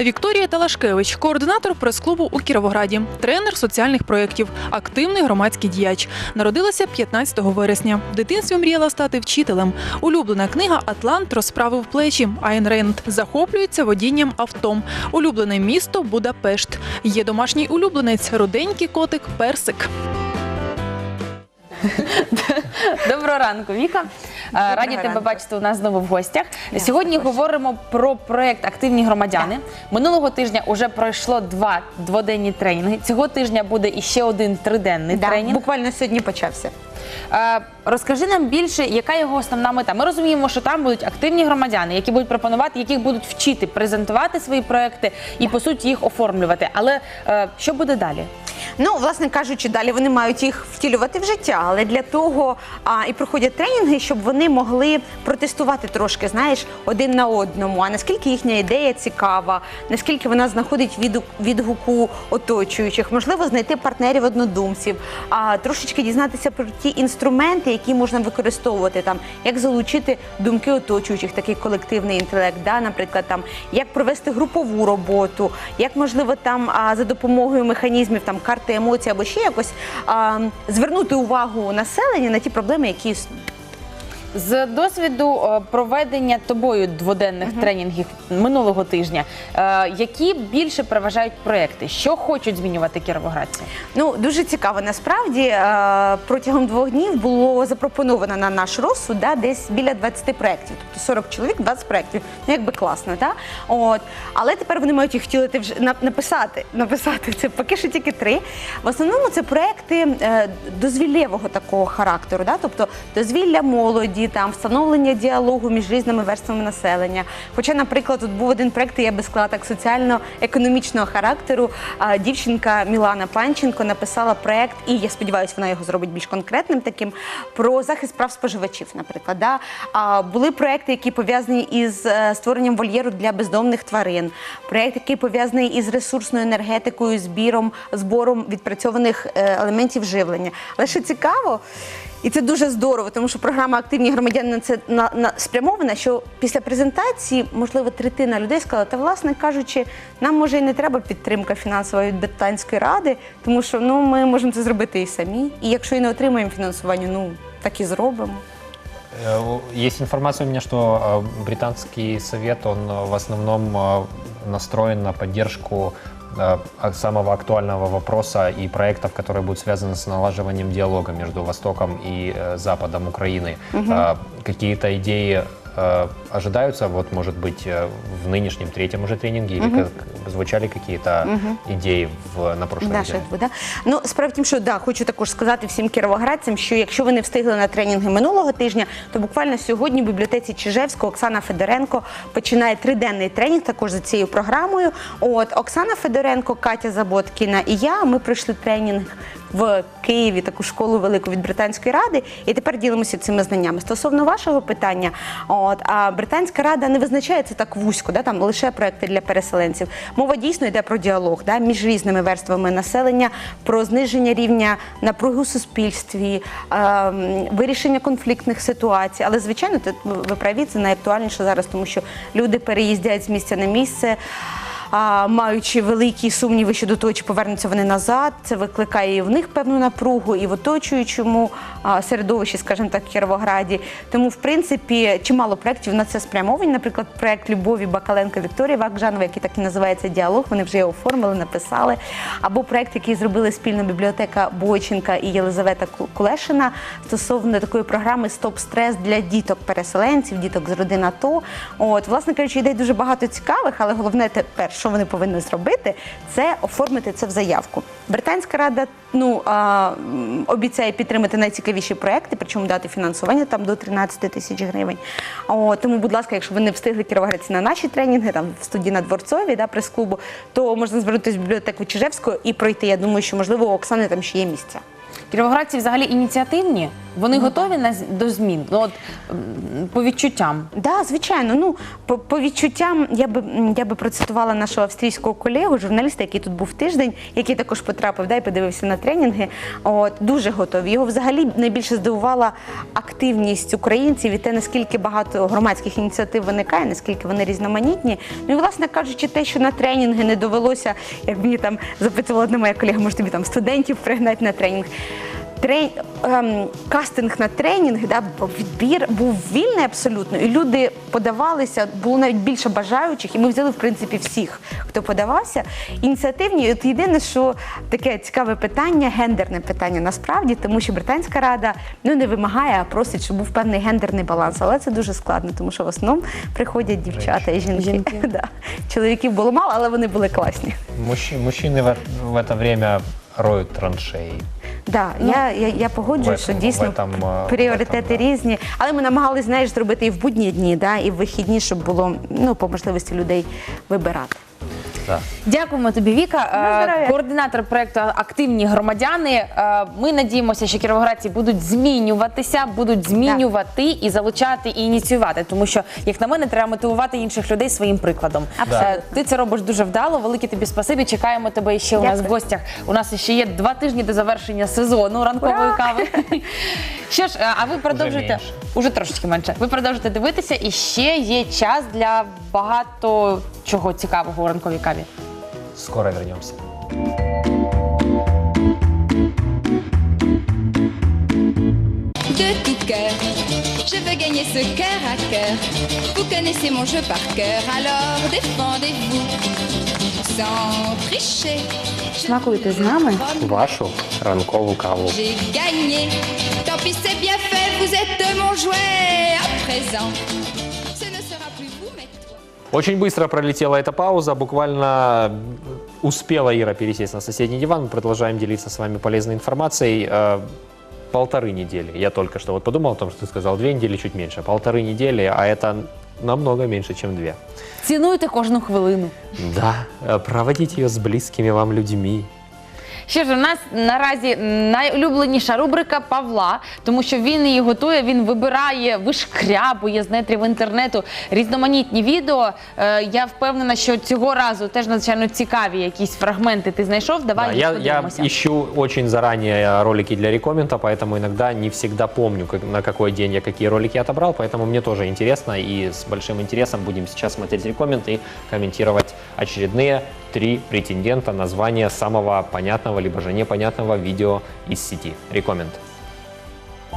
Вікторія Талашкевич, координатор прес-клубу у Кіровограді, тренер соціальних проєктів, активний громадський діяч. Народилася 15 вересня. В дитинстві мріяла стати вчителем. Улюблена книга Атлант розправив плечі. Айн Ренд захоплюється водінням автом. Улюблене місто Будапешт. Є домашній улюбленець, руденький котик Персик. Доброго ранку, Віка. Е, Раді тебе бачити у нас знову в гостях. Сьогодні говоримо про проект Активні громадяни. Минулого тижня вже пройшло два дводенні тренінги. Цього тижня буде іще один триденний Да, тренінг. буквально сьогодні почався. Е, Розкажи нам більше, яка його основна мета. Ми розуміємо, що там будуть активні громадяни, які будуть пропонувати, яких будуть вчити презентувати свої проекти і по суті їх оформлювати. Але е, що буде далі? Ну, власне кажучи, далі вони мають їх втілювати в життя, але для того а, і проходять тренінги, щоб вони могли протестувати трошки, знаєш, один на одному. А наскільки їхня ідея цікава, наскільки вона знаходить відгук, відгуку оточуючих, можливо, знайти партнерів однодумців, а трошечки дізнатися про ті інструменти, які можна використовувати там, як залучити думки оточуючих, такий колективний інтелект, да, наприклад, там як провести групову роботу, як можливо там а, за допомогою механізмів там карти емоцій або ще якось а, звернути увагу населення на ті проблеми, які існують. З досвіду е, проведення тобою дводенних тренінгів минулого тижня, е, які більше переважають проекти, що хочуть змінювати кіровоградці? Ну дуже цікаво. Насправді е, протягом двох днів було запропоновано на наш розсуд да, десь біля 20 проєктів, тобто 40 чоловік, 20 проєктів. Ну якби класно, так? От але тепер вони мають їх втілити вже на- написати. Написати це поки що тільки три. В основному це проекти е, дозвіллєвого такого характеру, да? тобто дозвілля молоді, там встановлення діалогу між різними верствами населення. Хоча, наприклад, тут був один проект, я би сказала так, соціально-економічного характеру. Дівчинка Мілана Панченко написала проект, і я сподіваюся, вона його зробить більш конкретним таким про захист прав споживачів. Наприклад, да? були проекти, які пов'язані із е, створенням вольєру для бездомних тварин. Проект, який пов'язаний із ресурсною енергетикою, збіром, збором відпрацьованих е, елементів живлення. Але що цікаво. І це дуже здорово, тому що програма Активні громадяни на це на, на спрямована, що після презентації, можливо, третина людей сказала, та власне кажучи, нам може і не треба підтримка фінансова від Британської ради, тому що ну ми можемо це зробити і самі. І якщо і не отримаємо фінансування, ну так і зробимо. Э, Есть информация у меня, что э, британский совет, он э, в основном э, настроен на поддержку э, а- самого актуального вопроса и проектов, которые будут связаны с налаживанием диалога между Востоком и э, Западом Украины. Э, Какие-то идеи э, ожидаются, вот, может быть, э, в нынешнем третьем уже тренинге, или как, звучали какие-то идеи в, на прошлой Наша неделе? да? Ну, справді, в тім, що да, хочу також сказати всім кіровоградцям, що якщо ви не встигли на тренінги минулого тижня, то буквально сьогодні в бібліотеці Чижевського Оксана Федоренко починає триденний тренінг також за цією програмою. От Оксана Федоренко, Катя Заботкіна і я. Ми пройшли тренінг в Києві, таку школу велику від Британської ради, і тепер ділимося цими знаннями. Стосовно вашого питання, от а Британська рада не визначається так вузько, да, там лише проекти для переселенців. Мова дійсно йде про діалог да, між різними верствами населення, про зниження рівня напруги у суспільстві, ем, вирішення конфліктних ситуацій. Але звичайно, ви праві, це найактуальніше зараз, тому що люди переїздять з місця на місце. Маючи великі сумніви щодо того, чи повернуться вони назад, це викликає і в них певну напругу, і в оточуючому середовищі, скажімо так, в Кіровограді. Тому, в принципі, чимало проєктів на це спрямовані. Наприклад, проєкт Любові Бакаленко Вікторії Вакжанова, який так і називається Діалог. Вони вже його оформили, написали. Або проєкт, який зробили спільно бібліотека Бойченка і Єлизавета Кулешина стосовно такої програми Стоп стрес для діток-переселенців, діток з родин АТО. От, власне кажучи, ідей дуже багато цікавих, але головне тепер, що вони повинні зробити, це оформити це в заявку. Британська рада ну, а, обіцяє підтримати найцікавіші проекти, причому дати фінансування там до 13 тисяч гривень. О, тому, будь ласка, якщо ви не встигли кіровоградці на наші тренінги, там в студії на Дворцовій, да, прес-клубу, то можна звернутися в бібліотеку Чижевського і пройти. Я думаю, що можливо у Оксани там ще є місця. Кіровоградці взагалі ініціативні. Вони готові на з- до змін? Ну, от м, по відчуттям. Да, звичайно. Ну по, по відчуттям я би я би процитувала нашого австрійського колегу, журналіста, який тут був тиждень, який також потрапив да, і подивився на тренінги. От дуже готові. Його взагалі найбільше здивувала активність українців і те, наскільки багато громадських ініціатив виникає, наскільки вони різноманітні. Ну і власне кажучи, те, що на тренінги не довелося, як мені там запитувала одна моя колега, може тобі там студентів пригнати на тренінг. Трен... ем, кастинг на тренінг, да, бо відбір був вільний абсолютно, і люди подавалися, було навіть більше бажаючих, і ми взяли в принципі всіх, хто подавався. Ініціативні, от єдине, що таке цікаве питання, гендерне питання насправді, тому що британська рада ну не вимагає, а просить, щоб був певний гендерний баланс. Але це дуже складно, тому що в основному приходять дівчата і жінки. Жінки. Да. Чоловіків було мало, але вони були класні. Мужч- мужчины в, в это время роют траншеи. Да, я, я, я погоджуюсь, в що этом- дійсно в этом, е, пріоритети в этом, да. різні. Але ми намагалися знаєш, зробити і в будні дні, да, і в вихідні, щоб було ну, по можливості людей вибирати. Дякуємо тобі, Віка. Е, Координатор проекту Активні громадяни. Е, Ми надіємося, що кіровоградці будуть змінюватися, будуть змінювати і залучати і ініціювати. Тому що, як на мене, треба мотивувати інших людей своїм прикладом. Абсолютно. Е, Ти це робиш дуже вдало. Велике тобі спасибі. Чекаємо тебе ще у нас в гостях. У нас ще є два тижні до завершення сезону ранкової Ура! кави. Що ж, а ви продовжуєте менше. уже трошечки менше. Ви продовжуєте дивитися, і ще є час для багато чого цікавого у ранковій каві. Скоро вернемся. de tout cœur. Je veux gagner ce cœur à cœur. Vous connaissez mon jeu par cœur, alors défendez-vous sans tricher. Je Смакуйте з нами. Вашу ранкову каву. J'ai gagné. Tant pis, c'est bien fait, vous êtes mon jouet à présent. Очень быстро пролетела эта пауза, буквально успела Ира пересесть на соседний диван. Мы продолжаем делиться с вами полезной информацией. Э, Полторы недели. Я только что вот подумал о том, что ты сказал две недели, чуть меньше. Полторы недели, а это намного меньше, чем две. Цінуйте кожну хвилину. Да, э, проводить ее с близкими вам людьми. Що ж, у нас наразі найулюбленіша рубрика Павла, тому що він її готує, він вибирає, вишкрябує з нетрів інтернету різноманітні відео. Е, я впевнена, що цього разу теж надзвичайно цікаві якісь фрагменти ти знайшов. Давай Да, їх я, я подивимося. ищу очень заранее ролики для рекомента, поэтому иногда не всегда помню, как- на какой день я какие ролики отобрал, поэтому мне тоже интересно и с большим интересом будем сейчас смотреть рекоменд и комментировать очередные три претендента на звание самого понятного либо же непонятного видео из сети. Рекоменд.